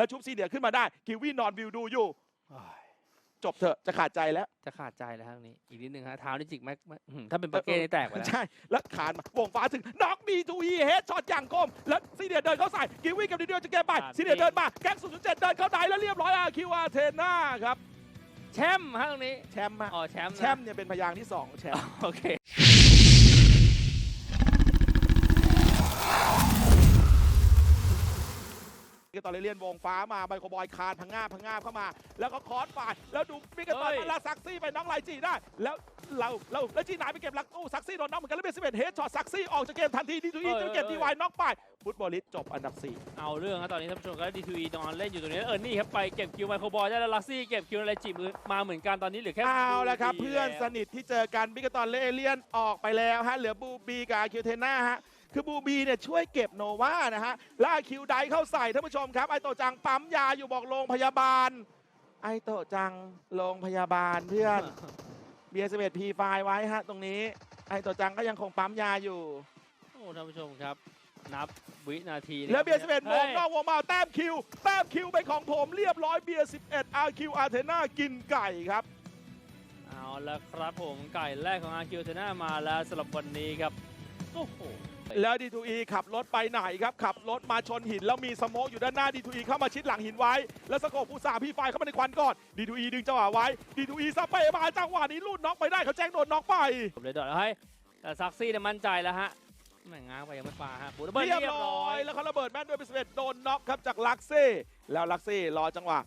แล้วชุบซีเดียขึ้นมาได้กิวี่นอนวิวดูอยู่ จบเถอะจะขาดใจแล้ว จะขาดใจแล้วทางนี้ อีกนิดนึงฮะเท้านี่จิกแม็กแม็กอื้อหือถ้าเป็นปาเก้นี่แตกไปแล้ว ใช่ แล้วขานมาวงฟ้าถึงน็อกบีทูอีเฮดช็อตอย่างคมแล้วซีเดียเดินเข้าใส่กิวี่กับดีเดียจะเก็บไปอ่าซีเดียเดินมาแก๊งศูนย์เจ็ดเดินเข้าในแล้วเรียบร้อยอาคิวอาเทนาครับแชมป์ฮะตรงนี้แชมป์ฮะอ๋อแชมป์นะแชมป์เนี่ยเป็นพยางค์ที่สองแชมป์โอเค ตอนเลียนวงฟ้ามาไมโครบอยคานพังงาบพังงาบเข้ามา แล้วก็คอร์สฝ่ายแล้วดูมิกาตอนเฮ้ยมาลาซักซี่ไปน้องไลจีได้ แล้วเราเราแล้วจีนายไปเก็บลักตู้ซักซี่โดนน็อกเหมือนกันแล้วเป็นสิบเอ็ดเฮดช็อตซักซี่ออกจากเกมทันทีดีทูอีจะเก็บทีวายน็อกไปฟุตบอลลิสจบอันดับสี่เอาเรื่องครับตอนนี้ท่านผู้ชมก็ดีทูอีนอนเล่นอยู่ตรงนี้เออนี่ครับไปเก็บคิวไมโครบอยได้แล้วลักซี่เก็บคิวอะไรจิมือมาเหมือนกันตอนนี้เหลือแค่เอาละครับบูบีเพื่อนแล้วสนิทที่เจอกันมิกาตอนเลเอเลียนออกไปแล้วฮะเหลือบูบีกับอาคิวเทน่าฮะ คือบูบีเนี่ยช่วยเก็บโนวานะฮะแล้วอาคิวไดเข้าใส่ท่านผู้ชมครับไอโตะจังปั๊มยาอยู่บอกโรงพยาบาล ไอโตะจังโรงพยาบาลเพื่อนเบียร์สเวตพีไฟไว้ฮะตรงนี้ ไอโตะจังก็ยังคงปั๊มยาอยู่โอ้ท่านผู้ชมครับนับวินาทีะแล้วเบียร์สเวตมฮ้งนอกวงมาแต้มคิวแต้มคิวเป็นของผมเรียบร้อยเบียร์11อาคิวอาเทน่ากินไก่ครับเอาละครับผมไก่แรกของอาคิวเทน่ามาแล้วสำหรับวันนี้ครับ โอ้โหแล้ว D2E ขับรถไปไหนครับ ขับรถมาชนหิน แล้วมีสโมกอยู่ด้านหน้า D2E เข้ามาชิดหลังหินไว้ แล้วสโกปผู้สาห์พี่ไฟเข้ามาในควันก่อน D2E ดึงจังหวะไว้ D2E สเปย์มาจังหวะนี้ลูดน็อกไปได้เขาแจ้งโดนน็อกไปผมเลยดอดแล้วให้ยแต่ซักซี่เนี่ยมั่นใจแล้วฮะแม่งง้างไปยังไม่ปาฮะบูดเบิลเรียบเรียบร้ร้ออยยแล้วเขาระเบิดแม่นด้วยเป็นสเวตโดนน็อกครับจากลักซี่แล้วลักซี่รอจังหวะ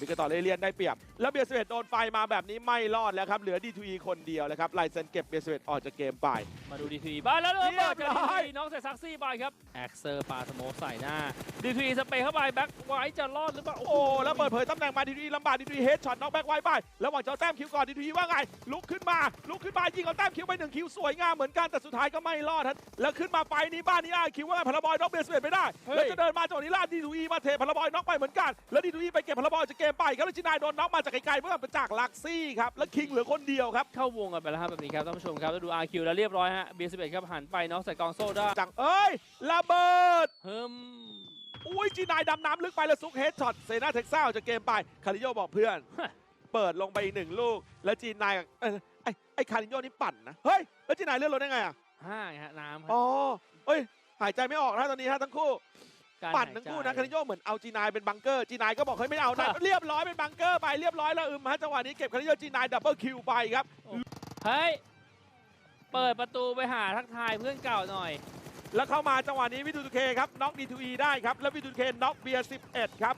บิกเกอร์ต่อเลียนได้เปรียบ แล้วเบียร์สเวตโดนไฟมาแบบนี้ไม่รอดแล้วครับ เหลือ D2E คนเดียวแล้วครับไลเซนเก็บเบียร์สเวตออกจากเกมไปมาดูดีทีบ้านแล้วเลยเรียบเปิดจากร้ดีอยทีน้องใส่ซักซี่ไปครับแอ็กเซอร์ปาสโมกใส่หน้าดีทีสเปรย์เข้าไปแบ็คไว้จะรอดหรือเปล่าโอ้แล้วเปิดเผยตำแหน่งมาดีดีลำบากดีดีเฮดช็อตน็อกแบ็กไว้ไปแล้วหวังจะเอาแต้มคิวก่อนดีดีว่าไงลุกขึ้นมาลุกขึ้นมายิงเอาแต้มคิวไปหนึ่งคิวสวยงามเหมือนกันแต่สุดท้ายก็ไม่รอดฮะแล้วขึ้นมาไฟนี้บ้านนี้อาคิวว่าไงพลบอยน็อกเบสเวตไม่ได้แล้วจะเดินมาจังหวะนี้ลาดดีดูอีมาเทพลบอยน็อกไปเหมือนกันแล้วดีดูอีไปเก็บพลบอยจากเกมไปครับแล้วจินายโดนน็อกมาจากไกลๆเพื่อมาจากลักซี่ครับแล้วคิงเหลือคนเดียวครับเข้าวงกันไปแล้วครับแบบนี้ครับท่านผู้ชมครับแล้วดูอาคิวแล้วเรียบร้อยฮะเบียร์สิบเอ็ดครับหันไปน้องใส่กองโซ่ได้จังเอ้ยระเบิดเฮิมอุ้ยจีนายดำน้ำลึกไปแล้วซุกเฮดช็อตเซนาเท็กซัสออกจากเกมไปคาริโยบอกเพื่อน เปิดลงไปอีกหนึ่งลูก แล้วจีนายกับเอ้ยไอ้ไอ้คาริโยนี่ปั่นนะเฮ้ยแล้วจีนายเลื่อนรถได้ไงอะห้าไงฮะน้ำครับอ๋อเฮ้ยหายใจไม่ออกนะตอนนี้ฮะทั้งคู่การ ปั่นหายทั้งคู่ใจนะคาริโยเหมือนเอาจีนายเป็นบังเกอร์จีนายก็บอกเฮ้ยไม่เอานะเรียบร้อยเป็นบังเกอร์ไปเรียบร้อยแล้วอึมฮะจังหวะนี้เก็บคาริโยจีนายดับเบิลคิวไปครับเฮ้ยเปิดประตูไปหาทักทายเพื่อนเก่าหน่อย แล้วเข้ามาจังหวะนี้วิทูทูเคครับน็อกดีทูอีได้ครับแล้ววิทูทูเคน็อกเบียร์11ครับ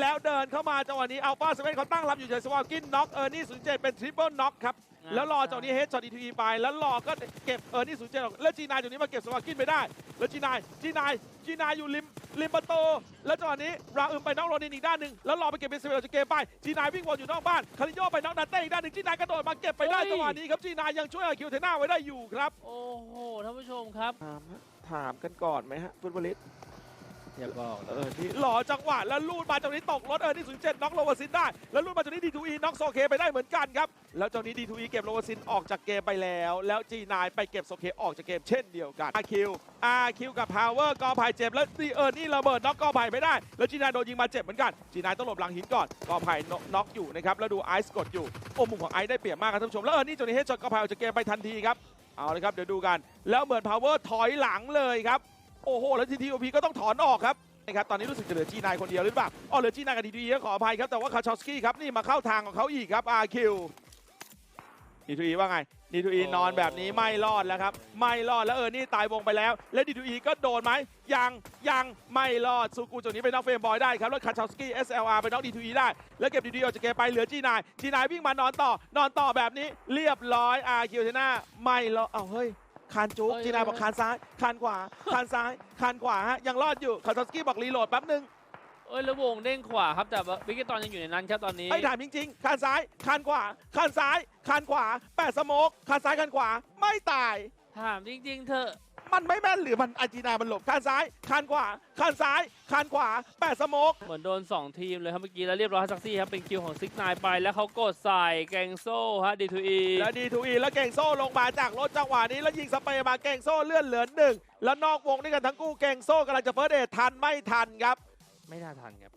แล้วเดินเข้ามาจังหวะนี้อัลฟาเซเว่นเขาตั้งรับอยู่เฉยสวอลกินน็อกเออร์นี่ศูนย์เจ็ดเป็นทริปเปิลน็อกครับ แล้วรอจากนี้เฮดช็อตดีทีไป แล้วรอก็เก็บเออร์นี่ศูนย์เจ็ดแล้วจีนายจากนี้มาเก็บสวากินไปได้ แล้วจีนายจีนายจีนายอยู่ริมริมประตูแล้วจังหวะนี้ราอึมไปน็อกโรนินอีกด้านหนึ่งแล้วรอไปเก็บเป็นเซเวลจากเกมไปจีนายวิ่งวนอยู่นอกบ้านคาริโยไปน็อกดันเต้อีกด้านหนึ่งจีนายกระโดดมาเก็บไปได้จังหวะนี้ครับจีนายยังช่วยอาคิวเทน่าไว้ได้อยู่ครับ โอ้โหท่านผู้ชมครับ ถามถามกันก่อนไหมฮะฟุตบอลลิส อย่าบอกเออนี่หล่อจังหวะแล้วลูดมาจากนี้ตกรถเออนี่ศูนย์เจ็ดน็อกโลวาซินได้ แล้วลูดมาจากนี้ดีทูอีน็อกโซเคไปได้เหมือนกันครับ แล้วจากนี้ดีทูอีเก็บโลวาซินออกจากเกมไปแล้ว แล้วจีนายไปเก็บโซเคออกจากเกมเช่นเดียวกันอาคิวอาคิวกับพาวเวอร์กอไผ่เจ็บแล้วดีเออนี่ระเบิดน็อกกอไผ่ไม่ได้ แล้วจีนายโดนยิงมาเจ็บเหมือนกันจีนายต้องหลบหลังหินก่อนกอไผ่น็อกอยู่นะครับแล้วดูไอซ์กดอยู่โอ้มุมของไอซ์ได้เปรียบมากครับท่านผู้ชมแล้วเออนี่จานี้เฮดช็อตกอไผ่ออกจากเกมไปทันทีครับเอาเลยครับเดี๋ยวดูกัน แล้วเหมือนพาวเวอร์ถอยหลังเลยครับ โอ้โห แล้วทีทีโอพีก็ต้องถอนออกครับนะครับตอนนี้รู้สึกจะเหลือจีนายคนเดียวหรือเปล่าอ๋อเหลือจีนายกับดีดีขออภัยครับแต่ว่าคาชอสกี้ครับนี่มาเข้าทางของเขาอีกครับอาคิวดีทูอีว่าไงดีทูอีโอ้นอนแบบนี้ไม่รอดแล้วครับ ไม่รอดแล้วเออนี่ตายวงไปแล้ว และดีทูอีก็โดนไหมยังยังไม่รอดซูกูจากนี้ไปน็อกเฟรมบอยได้ครับ แล้วคาชอสกี้ SLR ไปน็อกดีทูอีได้ แล้วเก็บดีดีออกจากเกมไปเหลือจีนายจีนายวิ่งมานอนต่อนอนต่อแบบนี้เรียบร้อยอาคิวเทน่าไม่รอดเอ้าเฮ้ย คานจุกเฮ้ยจีนายบอกคานซ้ายคานขวาคานซ้ายคานขวาฮะยังรอดอยู่คาชอสกี้บอกรีโหลดแป๊บนึงเอ้ยแล้ววงเด้งขวาครับแต่วิกเกตตอนยังอยู่ในนั้นครับตอนนี้ไอ้ถามจริงๆคานซ้ายคานขวาคานซ้ายคานขวาแปดสโมกคานซ้ายคานขวาไม่ตายถามจริงๆเถอะ มันไม่แม่นหรือมันอาจีนามันหลบคานซ้ายคานขวาคานซ้ายคานขวาแปดสโมกเหมือนโดน 2 ทีมเลยครับเมื่อกี้แล้วเรียบร้อยซักซี่ครับเป็นคิวของซิกนายไปแล้วเขากดใส่แกงโซ่ฮะดีทูอีแล้วดีทูอีแล้วเก่งโซ่ลงมาจากรถจังหวะนี้แล้วยิงสเปรย์มาเก่งโซ่เลื่อนเหลือหนึ่งแล้วนอกวงด้วยกันทั้งคู่เก่งโซ่กำลังจะเฟิร์สเอททันไม่ทันครับ ไม่น่าทันครับ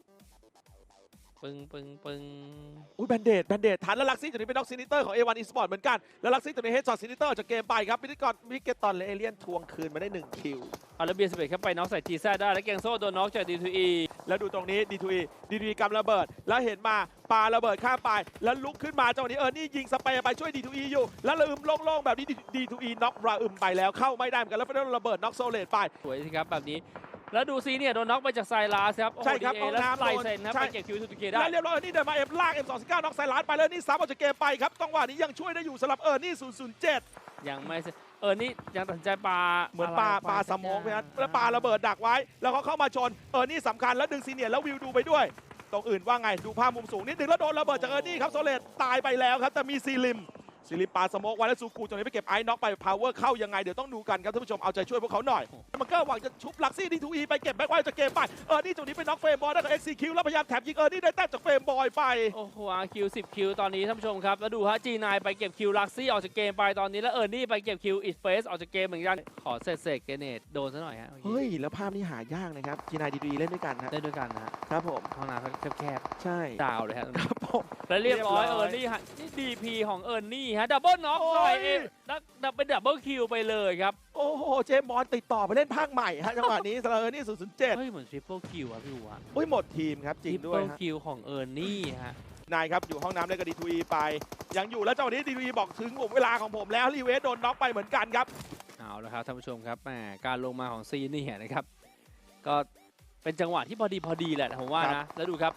ปึ้งปึ้งปึ้งอุ้ยแบนเดดแบนเดดทันแล้วลักซี่ตัวนี้เป็นน็อกซินิเตอร์ของ A1 Esport เหมือนกัน แล้วลักซี่ตัวนี้เฮดช็อตซินิเตอร์จากเกมไปครับพิธีกรวิกเกตตอนและเอเลียนทวงคืนมาได้ 1 คิวเอาแล้วเบียร์สเปดครับไปน็อกใส่จีซ่าได้แล้วเกงโซ่โดนน็อกจากดีทูอีแล้วดูตรงนี้ D2E D2E กำระเบิด แล้วเห็นมาปาระเบิดข้ามไป แล้วลุกขึ้นมาจังหวะนี้เออร์นี่ยิงสเปรย์ไปช่วย D2E อยู่ แล้วระอึมโล่งๆแบบนี้ D2E น็อกระอึมไปแล้วเข้าไม่ได้เหมือนกันแล้วเฟนระเบิดน็อกโซเลตไปสวยสิครับแบบนี้ แล้วดูซีเนี่ยโดนน็อกไปจากไซรัสครับโอ้โหใช่ครับดีเอแล้วห้องน้ำไลโดนเซนครับใช่ไปเก็บคิวทูตูเกได้แล้วเรียบร้อยเออร์นี่เดินมาเอฟลาก M219 น็อกไซรัสไปแล้วนี่ซ้ำออกจากเกมไปครับจังหวะนี้ยังช่วยได้อยู่สำหรับเออร์นี่007ยังไม่เสร็จเออนี่ยังตัดสินใจปาเหมือนปลาะไรปลาสโมองไปนะแล้วปลาระเบิดดักไว้ แล้วเขาเข้ามาชนเออร์นี่สำคัญแล้วดึงซีเนียร์แล้ววิวดูไปด้วยตรงอื่นว่าไงดูภาพมุมสูงนิดนึงแล้วโดนระเบิดจากเออร์นี่ครับโซเลตตายไปแล้วครับแต่มีซีลิม ซีลิมปลาสโมกไว้แล้วซูกูตรงนี้ไปเก็บไอ้น็อกไปพาวเวอร์เข้ายังไงเดี๋ยวต้องดูกันครับท่านผู้ชมเอาใจช่วยพวกเขาหน่อยมันก็หวังจะชุบลักซี่ดีทูอีไปเก็บแบ็คไว้จากเกมไปเออร์นี่ตรงนี้เป็นน็อกเฟรมบอยได้กับเอ็กซีคิวแล้วพยายามแถบยิงเออร์นี่ได้แต้มจากเฟรมบอยไปโอ้โหอาคิวสิบคิวตอนนี้ท่านผู้ชมครับแล้วดูฮะจีนายไปเก็บคิวลักซี่ออกจากเกมไปตอนนี้แล้วเออร์นี่ไปเก็บคิวอิดเฟสออกจากเกมเหมือนกันขอเสร็จเสร็จเกเนตโดนซะหน่อยฮะเมื่อกี้เฮ้ยแล้วภาพนี้หายากนะครับจีนายดีเล่นด้วยกันครับได้ด้วยกันนะฮะครับผมห้องน้ำแคบใช่ๆดาวเลยฮะตรงคนี้รับผม แล้วเรียบร้อยเรียบร้เออยอร์นี่ฮะนี่ดีพีของเออร์นี่ฮะดับเบิลน็อกโอ้ยหน่อยเองดับดับเป็นดับเบิลคิวไปเลยครับ โอ้โห เจมส์บอลติดต่อไปเล่นภาคใหม่ฮะจังหวะนี้สำหรับเออร์นี่007เฮ้ยเหมือนทริปเปิลคิวอะพี่วัวอุ้ยหมดทีมครับจริงด้วยทริปเปิลฮะคิวของเออร์นี่ฮะนายครับอยู่ห้องน้ำเล่นกับดีทูอีไป ยังอยู่แล้วจังหวะนี้ดีทูอีบอกถึงผมเวลาของผมแล้วรีเวสโดนน็อกไปเหมือนกันครับเอาละครับท่านผู้ชมครับแหมการลงมาของซีนี่นะครับ ก็เป็นจังหวะที่พอดีพอดีแหละผมว่าครันะบแล้วดูครับ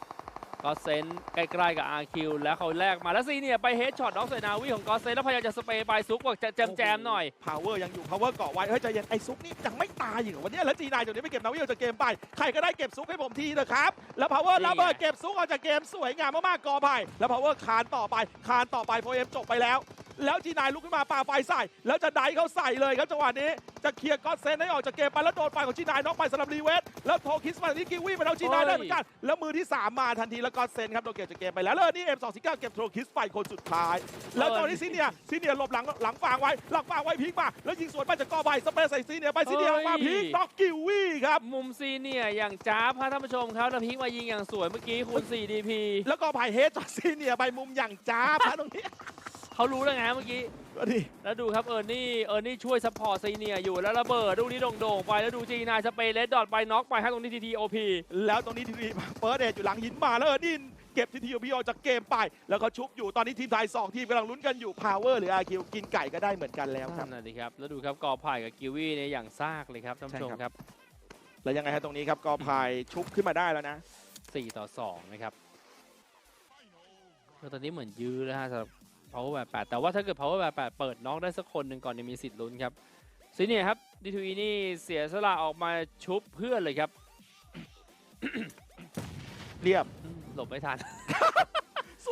ก็เซนใกล้ๆกับอาคิวแล้วเขาแลกมาแล้วซีเนี่ยไปเฮดช็อตน็อกใส่นาวีของกอเซนแล้วพยายามจะสเปรย์ไปซุกบอกจะแจมแจมๆหน่อย พาวเวอร์ยังอยู่พาวเวอร์เกาะไว้เฮ้ยใจเย็นไอ้ซุกนี่ยังไม่ตายอยู่เหรอวันนี้แล้วจีนายจากนี้ไปเก็บนาวิออกจากเกมไปใครก็ได้เก็บซุกให้ผมทีนะครับแล้วพาวเวอร์นี่ไงระเบิดเก็บซุกออกจากเกมสวยงามมากๆกอไผ่แล้วพาวเวอร์คานต่อไปคานต่อไปโฟเอ็มจบไปแล้ว แล้วจีนายลุกขึ้นมาปาไฟใส่ แล้วจะไดเขาใส่เลยครับจังหวะนี้จะเคลียร์ก็อตเซนให้ออกจากเกมไปแล้วโดนไฟของจีนายน็อกไปสำหรับรีเวสแล้วโทคิสมาที่กิวี่ไปแล้วจีนายได้เหมือนกันแล้วมือที่ 3 มาทันทีแล้วก็อตเซนครับโดนเก็บจากเกมไปแล้วแล้วนี่เอ็มสองสิเเก็บโทคิสไปคนสุดท้าย แล้วตอนนี้ซีเนียร์ซีเนียร์หลบหลังหลังฟางไว้หลังฟางไว้พลิกมาแล้วยิงสวนไปจากกอไผ่สเปรย์ใส่ซีเนียร์ไปซีเนียร์ออกมาพลิกน็อกกิวี่ครับมุมซีเนี่ยอย่างจ้าบฮะท่านผู้ชมครับแล้วพิกมายิงอย่างสวยเมื่อกี้คูณ4 DP แล้วก็ไผ่เฮดจากซีเนียร์ไปมุมอย่างจ้าบนะตรงนี้ เขารู้แล้วไงเมื่อกี้ ก็ดีแล้วดูครับเออร์นี่เออร์นี่ช่วยซัพพอร์ตซีเนียอยู่แล้วระเบิดลูกนี้โด่งๆไปแล้วดูจีนายสเปรย์เลดดอทไปน็อกไปฮะตรงนี้ทีทีโอพีแล้วตรงนี้ทีวีเฟิร์สเดอยู่หลังหินมาแล้วเออนี่เก็บทีทีพีออกจากเกมไป แล้วก็ชุบอยู่ตอนนี้ทีมไทยสองทีมกำลังลุ้นกันอยู่พาวเวอร์หรืออาคิวกินไก่ก็ได้เหมือนกันแล้วครับนั่นนะดิครับแล้วดูครับกอไผ่กับกิวี่เนี่ยอย่างซากเลยครับท่านผู้ชมใช่คครัรับบแล้วยังไงฮะตรงนี้ครับกอพายชุบขึ้นมาได้แล้วนะ4ต่อ2นะครับแล้วตอนนี้เหมือนยื้อแล้วฮะสำหรับ power แบบ8แต่ว่าถ้าเกิด power แบบ8เปิดน็อกได้สักคนหนึ่งก่อนเนี่ยมีสิทธิ์ลุ้นครับซีเนี่ยครับดีทูอีนี่เสียสละออกมาชุบเพื่อนเลยครับ เรียบอืมหลบไม่ทันส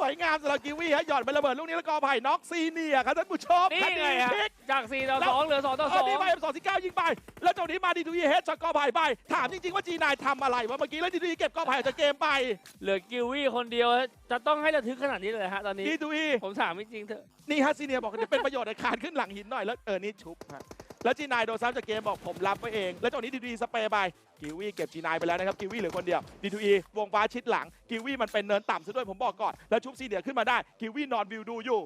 วยงามสำหรับกิวี่ฮะหย่อนไประเบิดลูกนี้แล้วกอไผ่น็อกซีเนียร์ครับท่านผู้ชมนี่ไงฮะคดีพลิกจาก4ต่อแล้ว2เหลือ2ต่อเออนี่ไปเอ็มสองสี่เก้ายิงไป แล้วตรงนี้มาดีทูอีเฮดช็อตกอไผ่ไปถามจริงๆว่าจีนายทำอะไรวะเมื่อกี้แล้วดีทูอีเก็บกอไผ่ออกจากเกมไป2เหลือกิวี่คนเดียวจะต้องให้ระทึกขนาดนี้เลยฮะตอนนี้ดีทูอีผมถามจริงๆเถอะนี่ฮะซีเนียร์บอกจะเป็นประโยชน์ในการขึ้นหลังหินหน่อยแล้วเออนี่ชุบฮะ แล้วจีนายโดนซ้ำจากเกมบอกผมรับไว้เอง แล้วตรงนี้ดีทูอีสเปรย์ไปกิวี่เก็บจีนายไปแล้วนะครับกิวี่เหลือคนเดียวดีทูอีวงฟ้าชิดหลังกิวี่มันเป็นเนินต่ำซะด้วยผมบอกก่อนแล้วชุบซีเนียร์ขึ้นมาได้กิวี่นอนวิวดูอยู่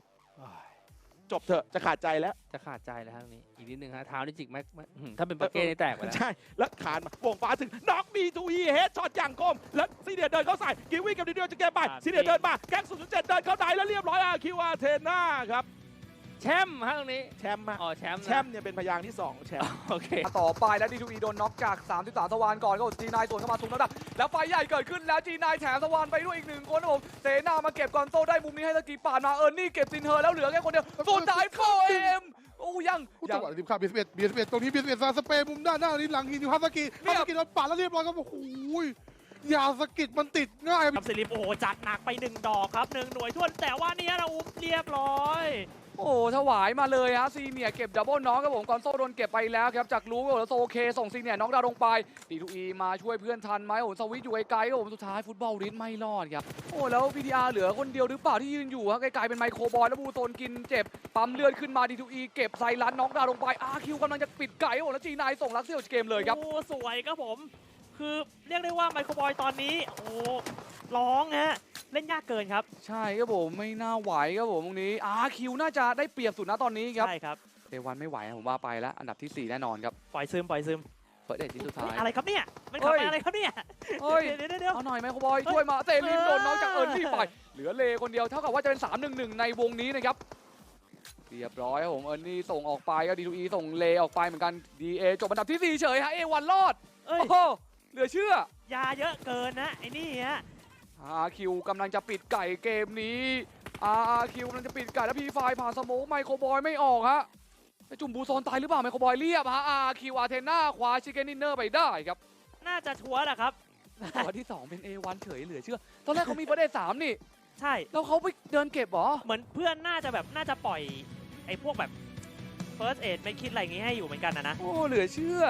จบเถอะจะขาดใจแล้วจะขาดใจแล้วฮะตรงนี้ อีกนิดนึงฮะเท้านี่จิกไหมไม่อื้อหือถ้าเป็นปาเก้นี่แตกไปแล้วใช่แล้วขานมาวงฟ้าถึงน็อกดีทูอีเฮดช็อตอย่างคมแล้วซีเนียร์เดินเข้าใส่กิวี่กับดีเดียจะเก็บไปครับซีเนียร์เดินมาแก๊ง007เดินเข้าได้แล้วเรียบร้อยอาคิวอาเทน่าครับ แชมป์ฮะตรงนี้ แชมป์ฮะอ๋อแชมป์นะแชมป์เนี่ยเป็นพยางค์ที่สองแชมป์โอเค ต่อไปแล้วดีทูอีโดนน็อกจาก33สวานก่อนก็จีนายสวนเข้ามาทุงน้ำหนักแล้วไฟใหญ่เกิดขึ้นแล้วจีนายแถมสวานไปด้วยอีกหนึ่งคนครับผมเซนามาเก็บกอนโซได้มุมนี้ให้ตะกี้ปาดมาเออร์นี่เก็บซินเธอแล้วเหลือแค่คนเดียวสุดท้ายโฟเอ็มโอ้ยังผู้ยัจัง งหวะทีมข่าวบีสเอ็ดบีสเอ็ดตรงนี้บีสเอ็ดซาสเปรย์มุมด้านหน้านี้หลังหินอยู่ฮาสกิเนี่ฮายสกิโดนปาดแล้วเรียบร้อยครับโอ้โหยาสกิดมันติดง่าย ครับสิริปโอ้โหจัดหนักไปหนึ่งดอกครับหนึ่งหน่วยทวนแต่ว่านี่เราอุ้มเรียบร้อย โอ้ถวายมาเลยฮะซีเนียเก็บดับเบิลน็อกครับผมกอนโซโดนเก็บไปแล้วครับจากรู้ว่าโซเคส่งซีเนียน็อกดาวลงไปดีทูอีมาช่วยเพื่อนทันไหมโอ้สวิตอยู่ไกลๆครับผมสุดท้ายฟุตบอลริสไม่รอดครับโอ้แล้วพีดีอาร์เหลือคนเดียวหรือเปล่าที่ยืนอยู่ฮะไกลๆเป็นไมโครบอลแล้วบูโซนกินเจ็บปั๊มเลือดขึ้นมาดีทูอีเก็บไซรันน็อกดาวลงไปอาร์คิวกำลังจะปิดไก่ครับผมแล้วจีนายส่งลักเซียลเกมเลยครับโอ้สวยครับผม คือเรียกได้ว่าไมโครบอยตอนนี้โอ้ร้องฮะ เล่นยากเกินครับ ใช่ครับผมไม่น่าไหวครับผมตรงนี้อาคิวน่าจะได้เปรียบสุดนะตอนนี้ครับใช่ครับเอวันไม่ไหวนะผมว่าไปแล้วอันดับที่ 4 แน่นอนครับปล่อยซึมปล่อยซึมเปิดเดทที่สุดท้าย อะไรครับเนี่ยมันเฮ้ขับยไปอะไรครับเนี่ยเฮ้ยเดี๋ยวเดี๋ยวเดี๋ยวเอาหน่อยไหมคบอยเฮ้ยช่วยมาเตลิมเออโดนน้องจากเอิร์นนี่ไปเหลือเลคนเดียวเท่ากับว่าจะเป็น 3 1 1 ในวงนี้นะครับเรียบร้อยครับผมเอิร์นนี่ส่งออกไปก็ดีทูอีส่งเลออกไปเหมือนกันดีเอจบอันดับที่4เฉยฮะเอวันรอดเอ้ยโอ้โหเหลือเชื่อ ยาเยอะเกินนะไอ้นี่ฮะ อาคิวกำลังจะปิดไก่เกมนี้อาคิวกำลังจะปิดไก่แล้วพีไฟผ่านสโมกไมโครบอยไม่ออกฮะไอจุ่มบูโซนตายหรือเปล่าไมโครบอยเรียบฮะอาคิวอาเทน่าคว้าชิคเก้นดินเนอร์ไปได้ครับ น่าจะชัวร์แหละครับตัวที่ 2 เป็น A1 เฉยเหลือเชื่อ ตอนแรกเขามีประเด็นสามนี่ ใช่ แล้วเขาไปเดินเก็บเหรอ เหมือนเพื่อนน่าจะแบบน่าจะปล่อยไอ้พวกแบบ first aid ไม่คิดอะไรอย่างงี้ให้อยู่เหมือนกันนะนะ โอ้ เหลือเชื่อ